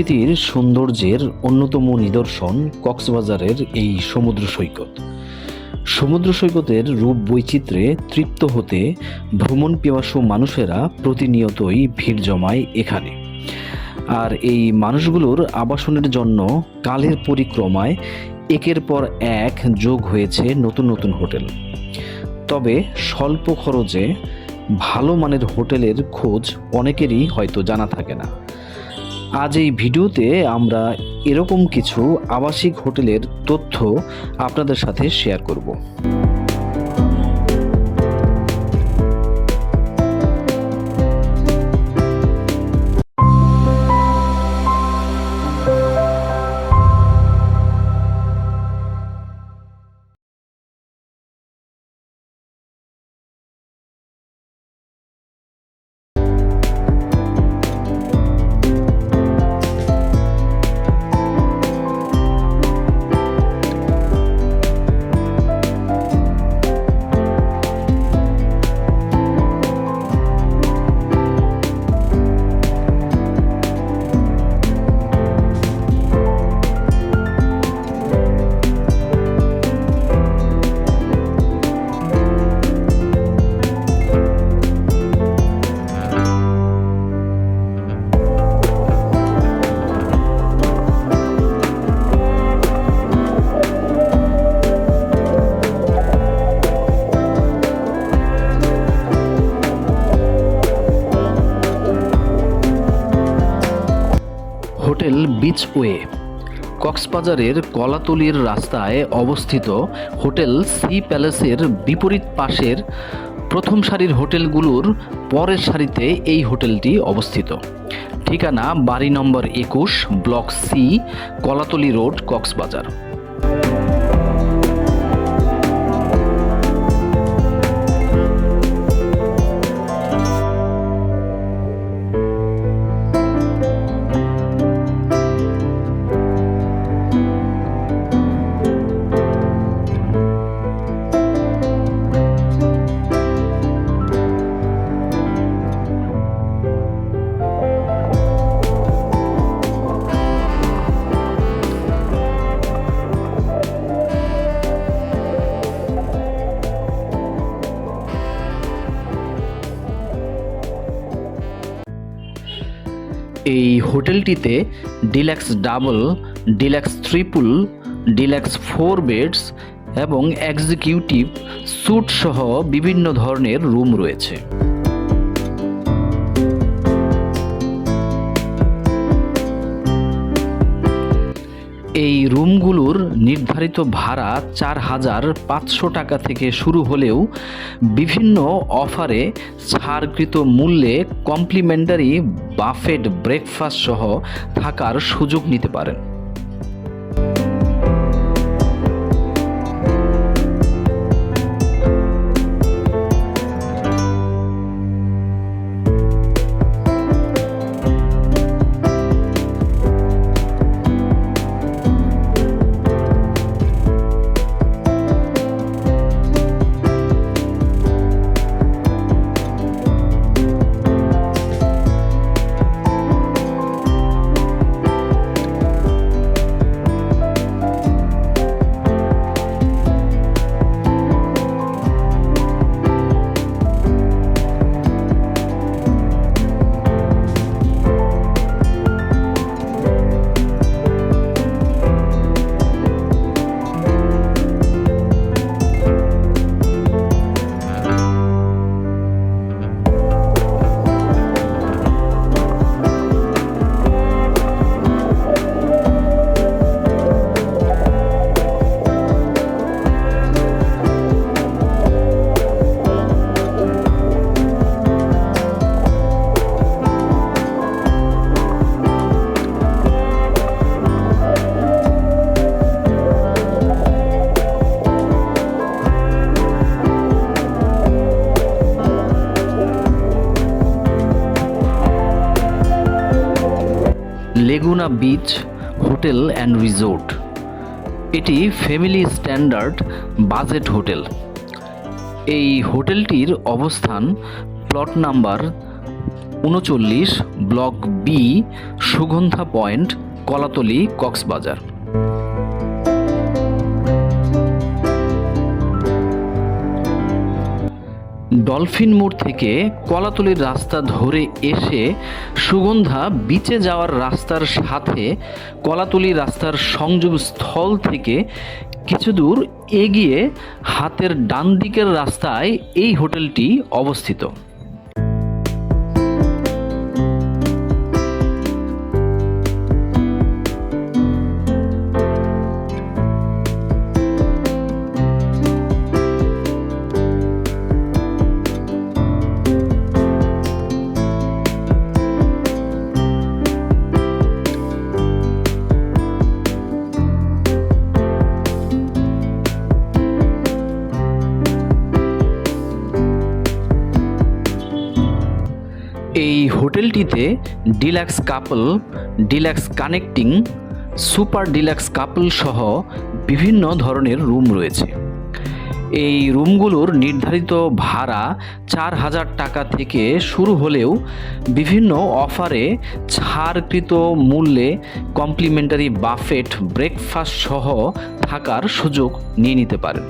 প্রকৃতির সৌন্দর্যের অন্যতম নিদর্শন কক্সবাজারের এই সমুদ্র সৈকত। সমুদ্র সৈকতের রূপ বৈচিত্র্যে তৃপ্ত হতে ভ্রমণ পিপাসু মানুষেরা প্রতিনিয়তই ভিড় জমায় এখানে। আর এই মানুষগুলোর আবাসনের জন্য কালের পরিক্রমায় একের পর এক যোগ হয়েছে নতুন নতুন হোটেল। তবে স্বল্প খরচে ভালো মানের হোটেলের খোঁজ অনেকেরই হয়তো জানা থাকে না। আজ এই ভিডিওতে আমরা এরকম কিছু আবাসিক হোটেলের তথ্য আপনাদের সাথে শেয়ার করব। বিচওয়ে কক্সবাজারের কলাতলির রাস্তায় অবস্থিত হোটেল সি প্যালেসের বিপরীত পাশের প্রথম সারির হোটেলগুলোর পরের সারিতে এই হোটেলটি অবস্থিত। ঠিকানা বাড়ি নম্বর একুশ, block C, Kolatoli road, Cox's Bazar. এই হোটেলটিতে deluxe double, deluxe triple, deluxe four beds এবং এক্সিকিউটিভ স্যুট সহ বিভিন্ন ধরনের রুম রয়েছে। এই রুমগুলোর নির্ধারিত ভাড়া চার হাজার পাঁচশো টাকা থেকে শুরু হলেও বিভিন্ন অফারে ছাড়কৃত মূল্যে কমপ্লিমেন্টারি বাফেট ব্রেকফাস্ট সহ থাকার সুযোগ নিতে পারেন। বিচ হোটেল অ্যান্ড রিসোর্ট এটি ফ্যামিলি স্ট্যান্ডার্ড বাজেট হোটেল এই হোটেলটির অবস্থান প্লট নাম্বার উনচল্লিশ block B Sugandha point Kolatoli, Cox's Bazar. Dolphin মোড় থেকে কলাতলির রাস্তা ধরে এসে সুগন্ধা বিচে যাওয়ার রাস্তার সাথে কলাতলি রাস্তার সংযোগ স্থল থেকে কিছু দূর এগিয়ে হাতের ডান দিকের রাস্তায় এই হোটেলটি অবস্থিত। হোটেলটিতে deluxe couple, deluxe connecting, super deluxe couple সহ বিভিন্ন ধরনের রুম রয়েছে। এই রুমগুলোর নির্ধারিত ভাড়া চার হাজার টাকা থেকে শুরু হলেও বিভিন্ন অফারে ছাড়কৃত মূল্যে কমপ্লিমেন্টারি বাফেট, ব্রেকফাস্ট সহ থাকার সুযোগ নিয়ে নিতে পারেন।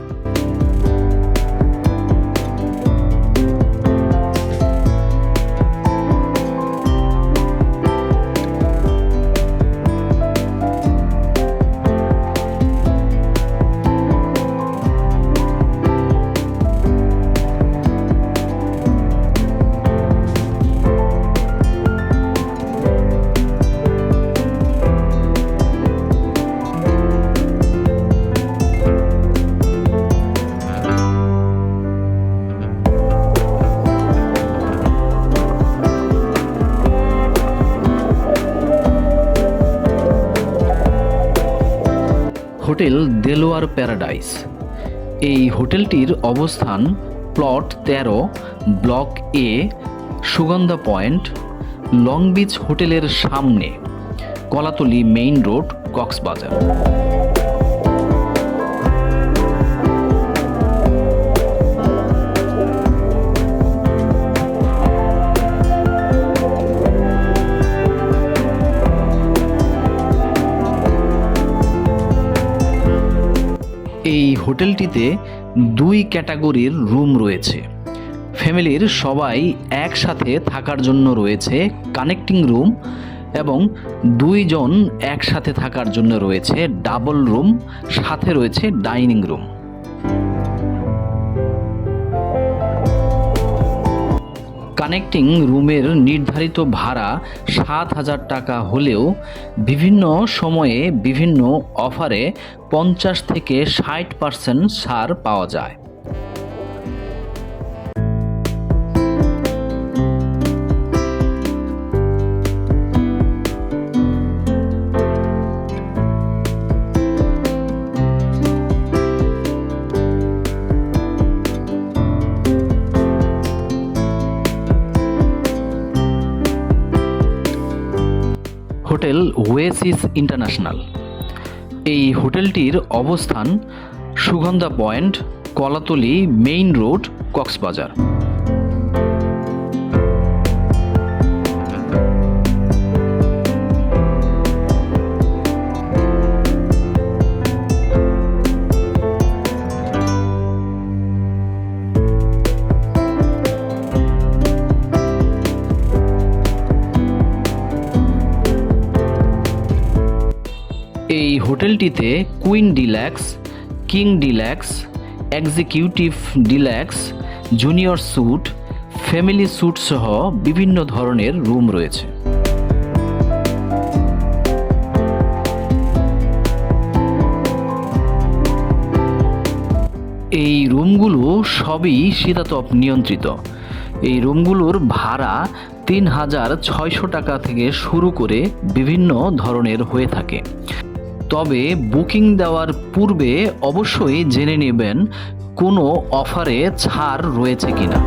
Hotel Delwar paradise. এই হোটেলটির অবস্থান প্লট তেরো, block A, Sugandha point, long beach হোটেলের সামনে, কলাতলি মেইন রোড, কক্সবাজার। এই হোটেলটিতে দুই ক্যাটাগরির রুম রয়েছে। ফ্যামিলির সবাই একসাথে থাকার জন্য রয়েছে কানেক্টিং রুম এবং দুইজন একসাথে থাকার জন্য রয়েছে ডাবল রুম, সাথে রয়েছে ডাইনিং রুম। কানেক্টিং রুমের নির্ধারিত ভাড়া সাত হাজার টাকা হলেও বিভিন্ন সময়ে বিভিন্ন অফারে পঞ্চাশ থেকে ষাট পার্সেন্ট ছাড় পাওয়া যায়। ওয়েসিস ইন্টারন্যাশনাল এই হোটেলটির অবস্থান Sugandha point Kolatoli main road Cox's Bazar. হোটেলটিতে queen deluxe king deluxe executive deluxe junior suite, family suite সহ বিভিন্ন ধরনের রুম রয়েছে। এই রুমগুলো সবই শীতাতপ নিয়ন্ত্রিত। এই রুমগুলোর ভাড়া তিন হাজার ছয়শো টাকা থেকে শুরু করে বিভিন্ন ধরনের হয়ে থাকে। তবে বুকিং দেওয়ার পূর্বে অবশ্যই জেনে নেবেন কোনো অফারে ছাড় রয়েছে কিনা।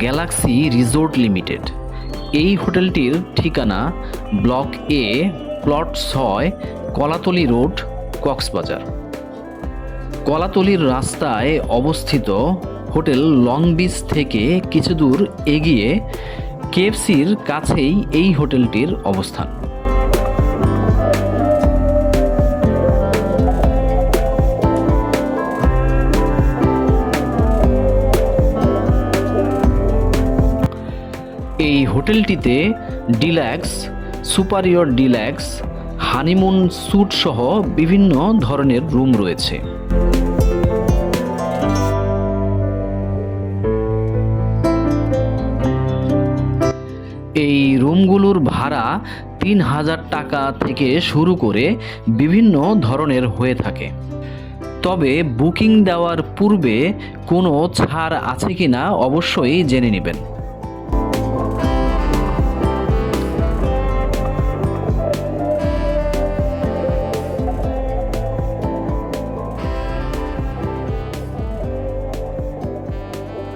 Galaxy resort limited. এই হোটেলটির ঠিকানা ব্লক এ, প্লট ছয়, কলাতলি রোড, কক্সবাজার। কলাতলির রাস্তায় অবস্থিত হোটেল লং বিচ থেকে কিছু দূর এগিয়ে কেএফসির কাছেই এই হোটেলটির অবস্থান। এই হোটেলটিতে deluxe superior deluxe honeymoon suite সহ বিভিন্ন ধরনের রুম রয়েছে। এই রুমগুলোর ভাড়া তিন হাজার টাকা থেকে শুরু করে বিভিন্ন ধরনের হয়ে থাকে। তবে বুকিং দেওয়ার পূর্বে কোনো ছাড় আছে কিনা অবশ্যই জেনে নেবেন।